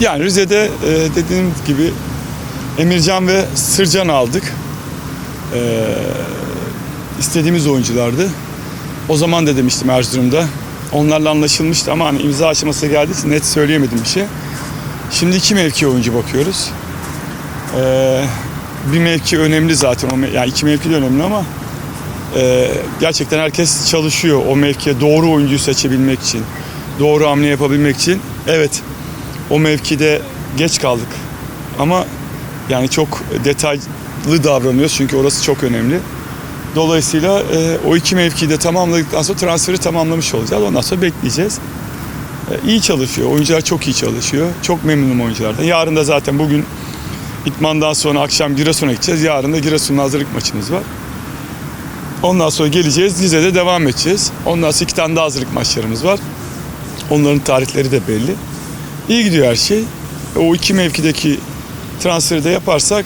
Yani Rize'de e, dediğim gibi Emircan ve Sırcan aldık. E, istediğimiz oyunculardı. O zaman da demiştim Erzurum'da. Onlarla anlaşılmıştı ama hani imza aşamasına geldiği net söyleyemedim bir şey. Şimdi iki mevki oyuncu bakıyoruz. E, bir mevki önemli zaten. Yani iki mevki de önemli ama e, gerçekten herkes çalışıyor o mevkiye doğru oyuncuyu seçebilmek için. Doğru hamle yapabilmek için. Evet o mevkide geç kaldık. Ama yani çok detaylı davranıyoruz çünkü orası çok önemli. Dolayısıyla e, o iki mevkiyi de tamamladıktan sonra transferi tamamlamış olacağız. Ondan sonra bekleyeceğiz. E, iyi çalışıyor. Oyuncular çok iyi çalışıyor. Çok memnunum oyunculardan. Yarın da zaten bugün İtmandan sonra akşam Giresun'a gideceğiz. Yarın da Giresun'la hazırlık maçımız var. Ondan sonra geleceğiz. Rize'de devam edeceğiz. Ondan sonra iki tane daha hazırlık maçlarımız var. Onların tarihleri de belli. İyi gidiyor her şey. O iki mevkideki transferi de yaparsak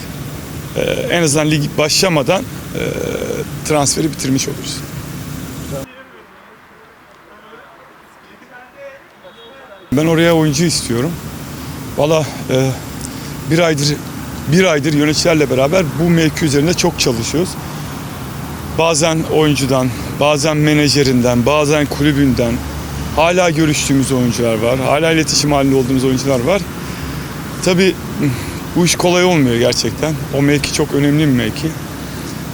e, en azından lig başlamadan e, transferi bitirmiş oluruz. Ben oraya oyuncu istiyorum. Valla e, bir aydır bir aydır yöneticilerle beraber bu mevki üzerinde çok çalışıyoruz. Bazen oyuncudan, bazen menajerinden, bazen kulübünden hala görüştüğümüz oyuncular var. Hala iletişim halinde olduğumuz oyuncular var. Tabii bu iş kolay olmuyor gerçekten. O mevki çok önemli bir mevki.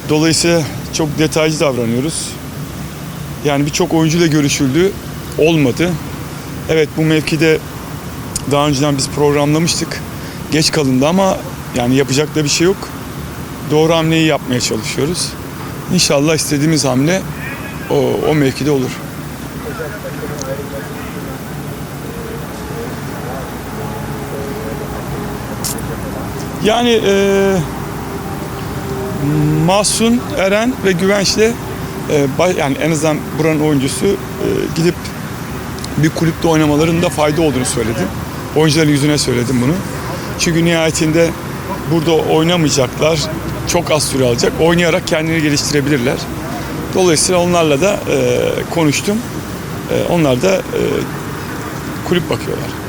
Dolayısıyla çok detaycı davranıyoruz. Yani birçok oyuncuyla görüşüldü. Olmadı. Evet bu mevkide daha önceden biz programlamıştık. Geç kalındı ama yani yapacak da bir şey yok. Doğru hamleyi yapmaya çalışıyoruz. İnşallah istediğimiz hamle o, o mevkide olur. Yani e, Mahsun, Eren ve Güvenç'le e, yani en azından buranın oyuncusu e, gidip bir kulüpte oynamalarında fayda olduğunu söyledim. Oyuncuların yüzüne söyledim bunu. Çünkü nihayetinde burada oynamayacaklar. Çok az süre alacak. Oynayarak kendini geliştirebilirler. Dolayısıyla onlarla da e, konuştum. E, onlar da e, kulüp bakıyorlar.